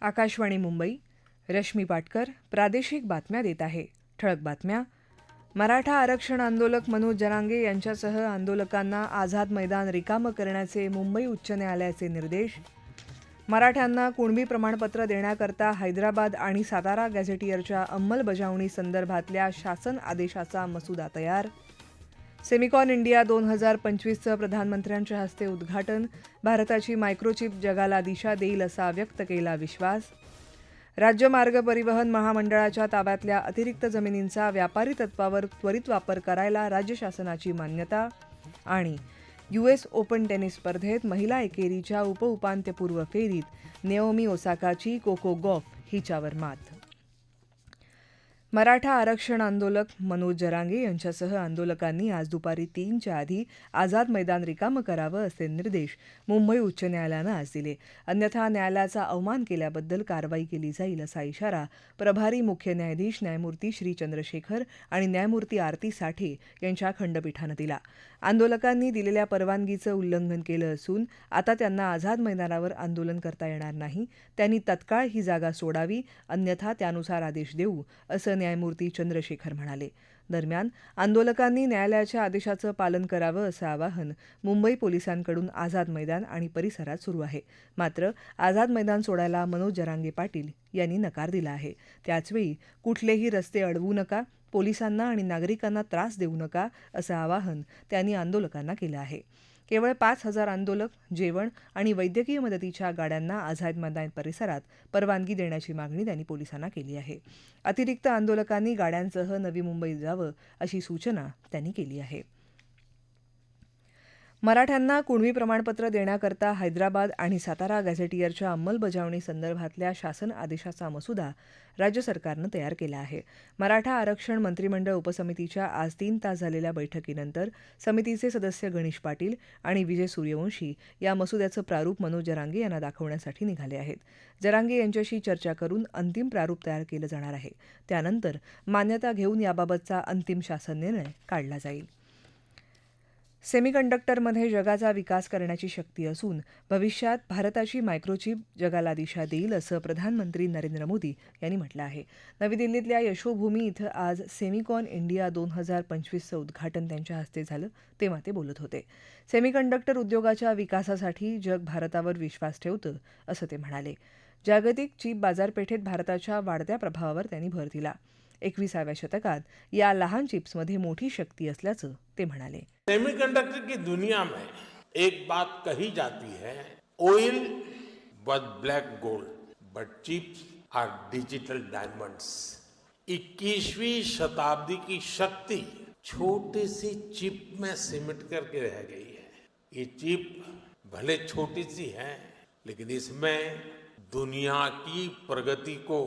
आकाशवाणी मुंबई रश्मी पाटकर प्रादेशिक बातम्या देत आहे. ठळक बातम्या. मराठा आरक्षण आंदोलक मनोज जरांगे यांच्यासह आंदोलकांना आझाद मैदान रिकामं करण्याचे मुंबई उच्च न्यायालयाचे निर्देश. मराठ्यांना कुणबी प्रमाणपत्र देण्याकरता हैदराबाद आणि सातारा गॅझेटियरच्या अंमलबजावणी संदर्भातल्या शासन आदेशाचा मसुदा तयार. सेमिकॉन इंडिया दोन हजार पंचवीसचं प्रधानमंत्र्यांच्या हस्ते उद्घाटन. भारताची मायक्रोचिप जगाला दिशा देईल असा व्यक्त केला विश्वास. राज्य मार्ग परिवहन महामंडळाच्या ताब्यातल्या अतिरिक्त जमिनींचा व्यापारी तत्वावर त्वरित वापर करायला राज्य शासनाची मान्यता आणि युएस ओपन टेनिस स्पर्धेत महिला एकेरीच्या उपउपांत्यपूर्व फेरीत नेओमी ओसाकाची कोको गॉफ हिच्यावर मात. मराठा आरक्षण आंदोलक मनोज जरांगे यांच्यासह आंदोलकांनी आज दुपारी तीनच्या आधी आझाद मैदान रिकामं करावं असे निर्देश मुंबई उच्च न्यायालयानं आज दिले. अन्यथा न्यायालयाचा अवमान केल्याबद्दल कारवाई केली जाईल असा इशारा प्रभारी मुख्य न्यायाधीश न्यायमूर्ती श्री चंद्रशेखर आणि न्यायमूर्ती आरती साठे यांच्या खंडपीठानं दिला. आंदोलकांनी दिलेल्या परवानगीचं उल्लंघन केलं असून आता त्यांना आझाद मैदानावर आंदोलन करता येणार नाही. त्यांनी तत्काळ ही जागा सोडावी अन्यथा त्यानुसार आदेश देऊ असं न्यायमूर्ती चंद्रशेखर म्हणाले. दरम्यान आंदोलकांनी न्यायालयाच्या आदेशाचं पालन करावं असं आवाहन मुंबई पोलिसांकडून आझाद मैदान आणि परिसरात सुरू आहे. मात्र आझाद मैदान सोडायला मनोज जरांगे पाटील यांनी नकार दिला आहे. त्याचवेळी कुठलेही रस्ते अडवू नका पोलिसांना आणि नागरिकांना त्रास देऊ नका असं आवाहन त्यांनी आंदोलकांना केलं आहे. केवळ पाच हजार आंदोलक जेवण आणि वैद्यकीय मदतीच्या गाड्यांना आझाद मैदान परिसरात परवानगी देण्याची मागणी त्यांनी पोलिसांना केली आहे. अतिरिक्त आंदोलकांनी गाड्यांसह नवी मुंबईत जावं अशी सूचना त्यांनी केली आहे. मराठ्यांना कुणबी प्रमाणपत्र देण्याकरता हैदराबाद आणि सातारा गॅझेटियरच्या अंमलबजावणी संदर्भातल्या शासन आदेशाचा मसुदा राज्य सरकारनं तयार केला आहे. मराठा आरक्षण मंत्रिमंडळ उपसमितीच्या आज तीन तास झालेल्या बैठकीनंतर समितीचे सदस्य गणेश पाटील आणि विजय सूर्यवंशी या मसुद्याचं प्रारूप मनोज जरांगे यांना दाखवण्यासाठी निघाले आहेत. जरांगे यांच्याशी चर्चा करून अंतिम प्रारूप तयार केलं जाणार आहे. त्यानंतर मान्यता घेऊन याबाबतचा अंतिम शासन निर्णय काढला जाईल. सेमीकंडक्टरमध्ये जगाचा विकास करण्याची शक्ती असून भविष्यात भारताची मायक्रोचिप जगाला दिशा देईल असं प्रधानमंत्री नरेंद्र मोदी यांनी म्हटलं आहे. नवी दिल्लीतल्या यशोभूमी इथं आज सेमिकॉन इंडिया दोन हजार पंचवीसचं उद्घाटन त्यांच्या हस्ते झालं तेव्हा ते बोलत होते. सेमीकंडक्टर उद्योगाच्या विकासासाठी जग भारतावर विश्वास ठेवतं असं ते म्हणाले. जागतिक चीप बाजारपेठेत भारताच्या वाढत्या प्रभावावर त्यांनी भर दिला. एकविसाव्या शतकात या लहान चिप्समध्ये मोठी शक्ती असल्याचं ते म्हणाले. सेमीकंडक्टर की दुनिया में एक बात कही जाती है oil was black gold but chips are digital diamonds 21वीं शताब्दी की शक्ति छोटी सी चिप में सिमट करके रह गई है। ये चिप भले छोटी सी है, लेकिन इसमें दुनिया की प्रगति को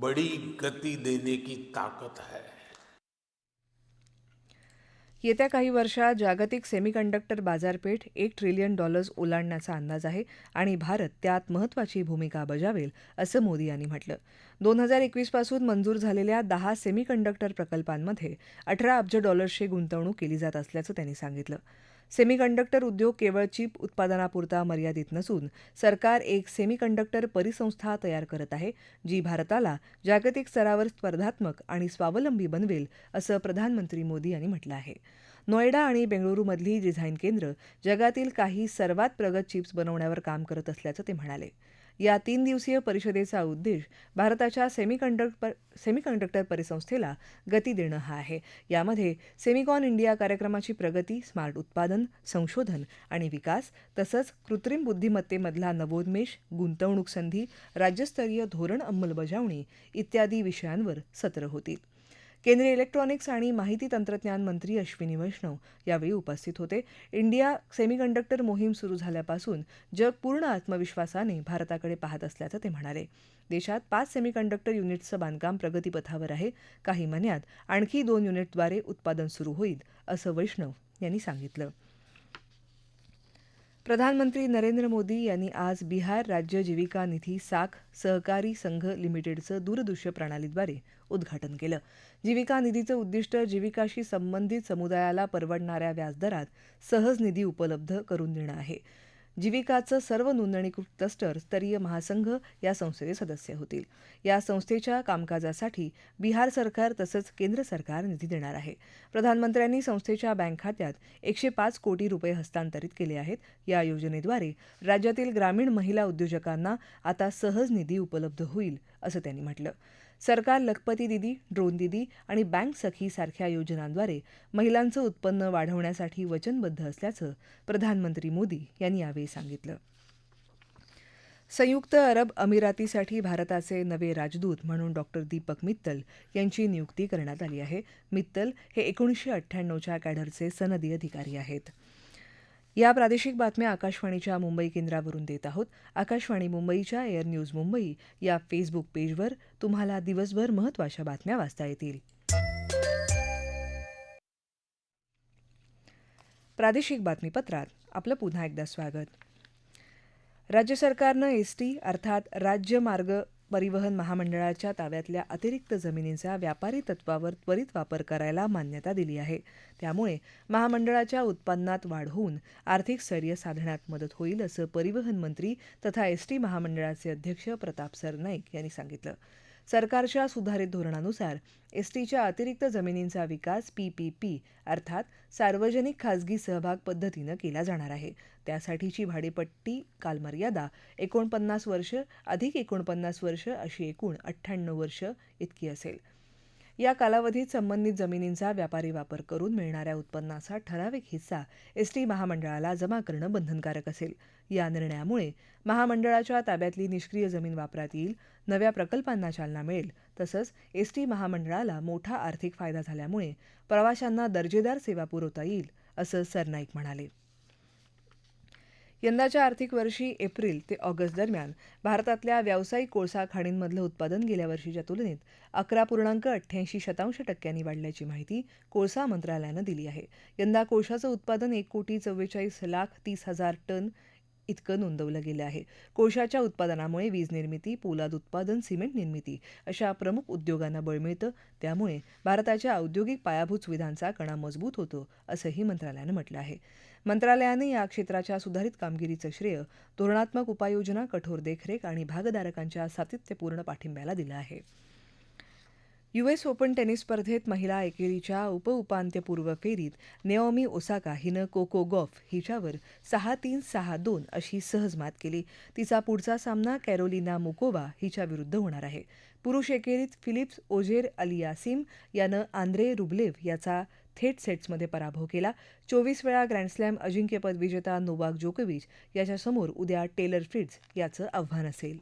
बड़ी गति देने की ताकत है। येत्या काही वर्षात जागतिक सेमीकंडक्टर बाजारपेठ एक ट्रिलियन डॉलर्स ओलांडण्याचा अंदाज आहे आणि भारत त्यात महत्त्वाची भूमिका बजावेल असं मोदी यांनी म्हटलं. दोन हजार एकवीसपासून मंजूर झालेल्या दहा सेमीकंडक्टर प्रकल्पांमध्ये अठरा अब्ज डॉलर्सची गुंतवणूक केली जात असल्याचं त्यांनी सांगितलं. सेमीकंडक्टर उद्योग केवळ चिप उत्पादनापुरता मर्यादित नसून सरकार एक सेमीकंडक्टर परिसंस्था तयार करत आहे जी भारताला जागतिक स्तरावर स्पर्धात्मक आणि स्वावलंबी बनवेल असं प्रधानमंत्री मोदी यांनी म्हटलं आहे. नोएडा आणि बेंगळुरूमधली डिझाईन केंद्र जगातील काही सर्वात प्रगत चिप्स बनवण्यावर काम करत असल्याचं ते म्हणाले. या तीन दिवसीय परिषदेचा उद्देश भारताच्या सेमीकंडक्टर सेमीकंडक्टर परिसंस्थेला गती देणं हा आहे. यामध्ये सेमिकॉन इंडिया कार्यक्रमाची प्रगती स्मार्ट उत्पादन संशोधन आणि विकास तसंच कृत्रिम बुद्धिमत्तेमधला नवोन्मेष गुंतवणूक संधी राज्यस्तरीय धोरण अंमलबजावणी इत्यादी विषयांवर सत्र होतील. केंद्रीय इलेक्ट्रॉनिक्स आणि माहिती तंत्रज्ञान मंत्री अश्विनी वैष्णव यावेळी उपस्थित होते. इंडिया सेमीकंडक्टर मोहीम सुरू झाल्यापासून जग पूर्ण आत्मविश्वासाने भारताकडे पाहत असल्याचं ते म्हणाले. देशात पाच सेमीकंडक्टर युनिट्सचं बांधकाम प्रगतीपथावर आहे. काही महिन्यात आणखी दोन युनिटद्वारे उत्पादन सुरू होईल असं वैष्णव यांनी सांगितलं. प्रधानमंत्री नरेंद्र मोदी यांनी आज बिहार राज्य जीविका निधी साख सहकारी संघ लिमिटेडचं दूरदृश्य प्रणालीद्वारे उद्घाटन केलं. जीविका निधीचं उद्दिष्ट जीविकाशी संबंधित समुदायाला परवडणाऱ्या व्याजदरात सहज निधी उपलब्ध करून देणं आहे. जीविकाचं सर्व नोंदणीकृत क्लस्टर स्तरीय महासंघ या संस्थेचे सदस्य होतील. या संस्थेच्या कामकाजासाठी बिहार सरकार तसंच केंद्र सरकार निधी देणार आहे. प्रधानमंत्र्यांनी संस्थेच्या बँक खात्यात एकशे पाच कोटी रुपये हस्तांतरित केले आहेत. या योजनेद्वारे राज्यातील ग्रामीण महिला उद्योजकांना आता सहज निधी उपलब्ध होईल असं त्यांनी म्हटलं. सरकार लखपती दिदी ड्रोन दिदी आणि बँक सखी सारख्या योजनांद्वारे महिलांचं उत्पन्न वाढवण्यासाठी वचनबद्ध असल्याचं प्रधानमंत्री मोदी यांनी यावेळी सांगितलं. संयुक्त अरब अमिरातीसाठी भारताचे नवे राजदूत म्हणून डॉक्टर दीपक मित्तल यांची नियुक्ती करण्यात आली आहे. मित्तल हे एकोणीसशे अठ्ठ्याण्णवच्या कॅडरचे सनदी अधिकारी आहेत. या प्रादेशिक बातम्या आकाशवाणीच्या मुंबई केंद्रावरून देत आहोत. आकाशवाणी मुंबईच्या एअर न्यूज मुंबई या फेसबुक पेजवर तुम्हाला दिवसभर महत्त्वाच्या बातम्या वाचता येतील. प्रादेशिक बातमीपत्रात आपलं पुन्हा एकदा स्वागत. राज्य सरकारनं एसटी अर्थात राज्य मार्ग परिवहन महामंडळाच्या ताब्यातल्या अतिरिक्त जमिनींचा व्यापारी तत्वावर त्वरित वापर करायला मान्यता दिली आहे. त्यामुळे महामंडळाच्या उत्पन्नात वाढ होऊन आर्थिक स्थैर्य साधण्यात मदत होईल असं परिवहन मंत्री तथा एसटी महामंडळाचे अध्यक्ष प्रताप सरनाईक यांनी सांगितलं. सरकारच्या सुधारित धोरणानुसार एसटीच्या अतिरिक्त जमिनींचा विकास पीपीपी अर्थात सार्वजनिक खाजगी सहभाग पद्धतीनं केला जाणार आहे. त्यासाठीची भाडेपट्टी कालमर्यादा एकोणपन्नास वर्ष अधिक एकोणपन्नास वर्ष अशी एकूण अठ्ठ्याण्णव वर्ष इतकी असेल. या कालावधीत संबंधित जमिनींचा व्यापारी वापर करून मिळणाऱ्या उत्पन्नाचा ठराविक हिस्सा एसटी महामंडळाला जमा करणं बंधनकारक असेल. या निर्णयामुळे महामंडळाच्या ताब्यातली निष्क्रिय जमीन वापरात येईल नव्या प्रकल्पांना चालना मिळेल तसंच एसटी महामंडळाला मोठा आर्थिक फायदा झाल्यामुळे प्रवाशांना दर्जेदार सेवा पुरवता येईल असं सरनाईक म्हणाले. यंदाच्या आर्थिक वर्षी एप्रिल ते ऑगस्ट दरम्यान भारतातल्या व्यावसायिक कोळसा खाणींमधलं उत्पादन गेल्या वर्षीच्या तुलनेत अकरा पूर्णांक अठ्ठ्याऐंशी शतांश टक्क्यांनी वाढल्याची माहिती कोळसा मंत्रालयानं दिली आहे. यंदा कोळशाचं उत्पादन एक कोटी चव्वेचाळीस लाख तीस हजार टन इतकं नोंदवलं गेलं आहे. कोळशाच्या उत्पादनामुळे वीज निर्मिती पोलाद उत्पादन सिमेंट निर्मिती अशा प्रमुख उद्योगांना बळ मिळतं. त्यामुळे भारताच्या औद्योगिक पायाभूत सुविधांचा कणा मजबूत होतो असंही मंत्रालयानं म्हटलं आहे. मंत्रालयानं या क्षेत्राच्या सुधारित कामगिरीचं श्रेय धोरणात्मक उपाययोजना कठोर देखरेख आणि भागधारकांच्या सातत्यपूर्ण पाठिंब्याला दिलं आहे. युएस ओपन टेनिस स्पर्धेत महिला एकेरीच्या उपउपांत्यपूर्व फेरीत नेओमी ओसाका हिनं कोको गॉफ हिच्यावर सहा तीन सहा दोन अशी सहज मात केली. तिचा पुढचा सामना कॅरोलिना मुकोवा हिच्या विरुद्ध होणार आहे. पुरुष एकेरीत फिलिप्स ओझेर अलियासिम यानं आंद्रे रुबलेव याचा थेट सेट्समध्ये पराभव केला. चोवीस वेळा ग्रँडस्लॅम अजिंक्यपद विजेता नोवाक जोकोविच याच्यासमोर उद्या टेलर फ्रिट्झ याचं आव्हान असेल.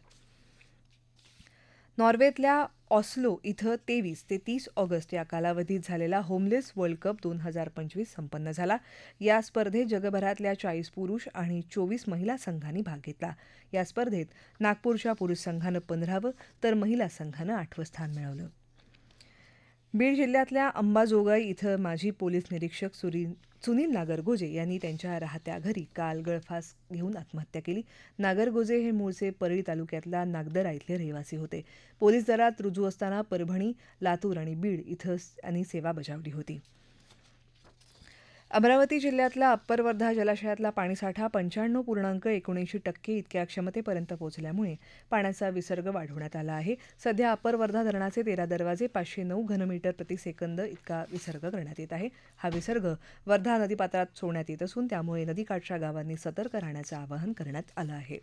नॉर्वेतल्या ऑस्लो इथं तेवीस ते तीस ऑगस्ट या कालावधीत झालेला होमलेस वर्ल्ड कप दोन हजार पंचवीस संपन्न झाला. या स्पर्धेत जगभरातल्या चाळीस पुरुष आणि चोवीस महिला संघांनी भाग घेतला. या स्पर्धेत नागपूरच्या पुरुष संघानं पंधरावं तर महिला संघानं आठवं स्थान मिळवलं. बीड जिल्ह्यातल्या अंबाजोगाई इथं माजी पोलीस निरीक्षक सुरी सुनील नागरगोजे यांनी त्यांच्या राहत्या घरी काल गळफास घेऊन आत्महत्या केली. नागरगोजे हे मूळचे परळी तालुक्यातल्या नागदरा इथले रहिवासी होते. पोलीस दलात रुजू असताना परभणी लातूर आणि बीड इथं त्यांनी सेवा बजावली होती. अमरावती जिल्ह्यातला अप्पर वर्धा जलाशयातला पाणीसाठा पंच्याण्णव पूर्णांक एकोणऐंशी टक्के इतक्या क्षमतेपर्यंत पोहोचल्यामुळे पाण्याचा विसर्ग वाढवण्यात आला आहे. सध्या अप्पर वर्धा धरणाचे तेरा दरवाजे पाचशे नऊ घनमीटर प्रतिसेकंद इतका विसर्ग करण्यात येत आहे. हा विसर्ग वर्धा नदीपात्रात सोडण्यात येत असून त्यामुळे नदीकाठच्या गावांनी सतर्क राहण्याचं आवाहन करण्यात आलं आहे.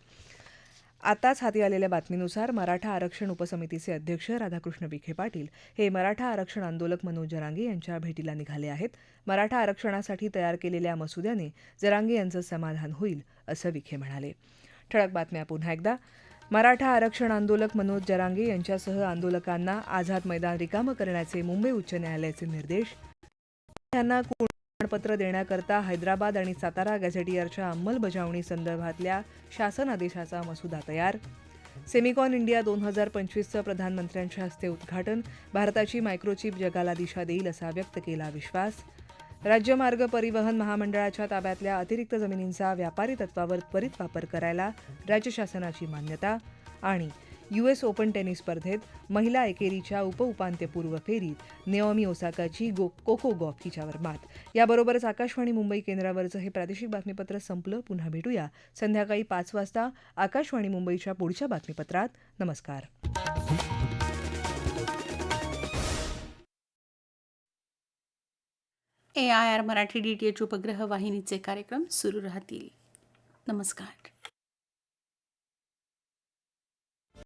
आताच हाती आलेल्या बातमीनुसार मराठा आरक्षण उपसमितीचे अध्यक्ष राधाकृष्ण विखे पाटील हे मराठा आरक्षण आंदोलक मनोज जरांगे यांच्या भेटीला निघाले आहेत. मराठा आरक्षणासाठी तयार केलेल्या मसुद्याने जरांगे यांचं समाधान होईल असं विखे म्हणाले. ठळक बातम्या पुन्हा एकदा. मराठा आरक्षण आंदोलक मनोज जरांगे यांच्यासह आंदोलकांना आझाद मैदान रिकामं करण्याचे मुंबई उच्च न्यायालयाचे निर्देश. त्यांना प्रमाणपत्र देण्याकरता हैदराबाद आणि सातारा गॅझेटियरच्या अंमलबजावणी संदर्भातल्या शासन आदेशाचा मसुदा तयार. सेमिकॉन इंडिया दोन हजार पंचवीसचं प्रधानमंत्र्यांच्या हस्ते उद्घाटन. भारताची मायक्रोचिप जगाला दिशा देईल असा व्यक्त केला विश्वास. राज्य मार्ग परिवहन महामंडळाच्या ताब्यातल्या अतिरिक्त जमिनींचा व्यापारी तत्वावर त्वरित वापर करायला राज्य शासनाची मान्यता. आणि यू एस ओपन टेनिस स्पर्धेत महिला एकेरीच्या उपउपांत्यपूर्व फेरीत नेओमी ओसाकाची गो कोको गॉफ हिच्यावर मात. याबरोबरच आकाशवाणी मुंबई केंद्रावरचं हे प्रादेशिक बातमीपत्र संपलं. पुन्हा भेटूया. संध्याकाळी पाच वाजता आकाशवाणी मुंबईच्या पुढच्या बातमीपत्रात. नमस्कार. A I R Marathi D T H उपग्रह वाहिनीचे कार्यक्रम सुरू राहतील. नमस्कार.